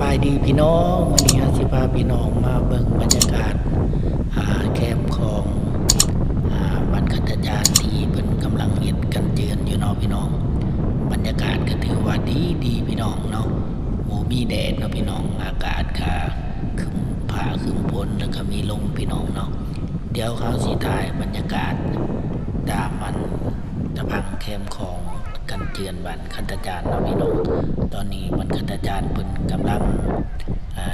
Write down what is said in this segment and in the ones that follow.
บายดีพี่น้องวันนี้อาสิพาพี่น้องมาเบิ่งบรรยากาศอาแคมป์ของอาบ้านคัตยานที่เพิ่นกำลังเฮ็ดกันเจือนอยู่เนาะพี่น้อง บรรยากาศก็ถือว่าดีดีพี่น้องเนาะโมมีแดดเนาะพี่น้องอากาศก็ครึ้มผ้าครึ้มฝนแล้วก็มีลมพี่น้องเนาะเดี๋ยวเขาสิถ่ายบรรยากาศตามมันตะพังแคมป์ของ กันเจือนบ้านคันตยานเนาะพี่น้องตอนนี้บ้านคันตยานเพิ่นกำลัง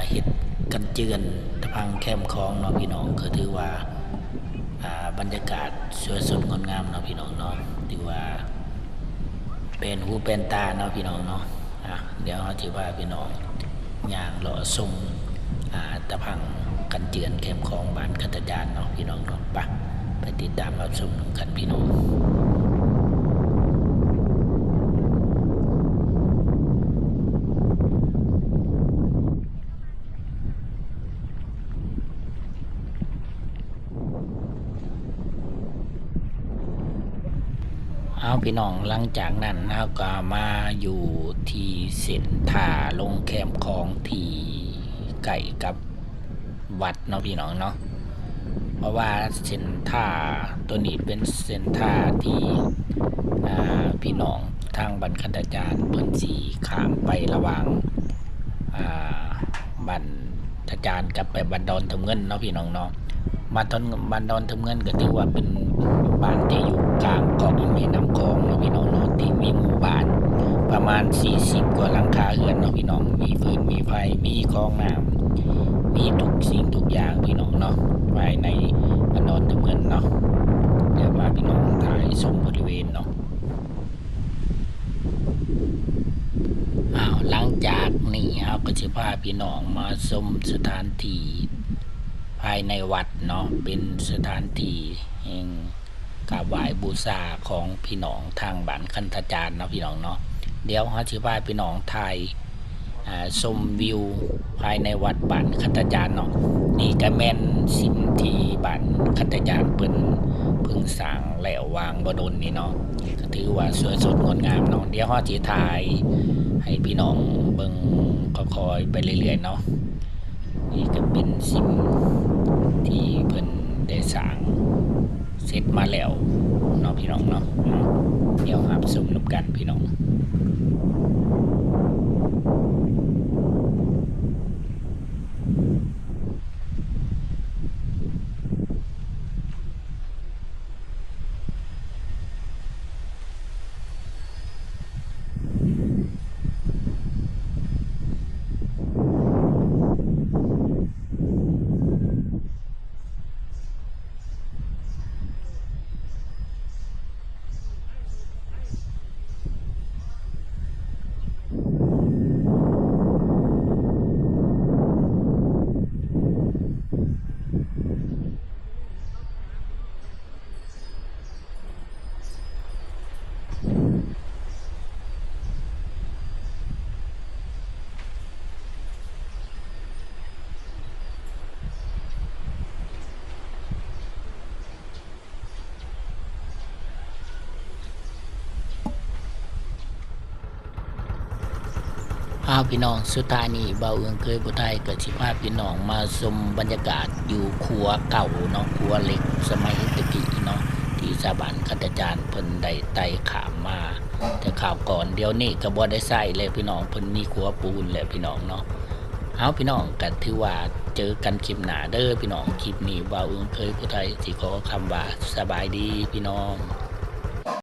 เฮ็ดกันเจือนตะพังแคมป์ของเนาะพี่น้องก็ถือว่าบรรยากาศสวยสดงดงามเนาะพี่น้องเนาะถือว่า เป็นหูเป็นตาเนาะพี่น้องเนาะเดี๋ยวเราจะพาพี่น้องย่างเลาะชมอ่าตะพังกันเจือนเข้มของบ้านคัตยานเนาะพี่น้องเนาะไปไปติดตามรับชมกันพี่น้อง เอาพี่น้องหลังจากนั้นเราก็มาอยู่ที่เส้นท่าลงแคมของที่ไก่กับวัดเนาะพี่น้องเนาะเพราะว่าเส้นท่าตัวนี้เป็นเส้นท่าที่พี่น้องทางบรรคัตจารย์เพิ่นสีขามไประหว่างอ่าบันทจารย์กับไปบันดอนทำเงินเนาะพี่น้องเนาะบ้านตอนบ้านดอนทำเงินก็ถือว่าเป็น บ้านที่อยู่กลางเกาะแม่น้ำคลองเนาะพี่น้องเนาะที่มีหมู่บ้าน ประมาณ 40 กว่าหลังคาเรือนเนาะพี่น้องมีฟืนมีไฟมีคลองน้ำมีทุกสิ่งทุกอย่างพี่น้องเนาะภายในบ้านดอนทำเงินเนาะเดี๋ยวว่าพี่น้องถ่ายชมบริเวณเนาะอ้าวหลังจากนี้เราก็จะพาพี่น้องมาชมสถานที่ภายในวัดเนาะเป็นสถานที่แห่ง กราบไหว้บูชาของพี่น้องทางบ้านคันธจารย์เนาะพี่น้องเนาะเดี๋ยวฮาสิพาพี่น้องถ่ายชมวิวภายในวัดบ้านคันธจารย์เนาะนี่ก็แม่นสิ่งที่บ้านคันธจารย์เพิ่นพิ่งสร้างแล้ววางบดนนี่เนาะก็ถือว่าสวยสดงดงามเนาะเดี๋ยวฮาสิถ่ายให้พี่น้องเบิ่งคอยไปเรื่อยๆเนาะนี่ก็เป็นสิ่งที่เพิ่น เสร็จมาแล้วเนาะพี่น้องเนาะเดี๋ยวหับสมนุบกันพี่น้อง อ้าพี่น้องสุดท้ายนี้เบาเอืองเคยบุไทยเกับชิพาพพี่น้องมาชมบรรยากาศอยู่ครัวเก่าเนาะครัวเหล็กสมัยตะกี้เนาะที่สาบานคัตจารย์เพิ่นได้ไต่ขามมา แต่ข่าวก่อนเดี๋ยวนี้ก็บ่ได้ใส่เลยพี่น้องเพิ่นมีครัวปูนแล้วพี่น้องเนาะเอาพี่น้องกันถือว่าเจอกันคลิปหนาเด้อพี่น้องคลิปนี้เบาเอืองเคยบุไทยสิขอคำว่าสบายดีพี่น้อง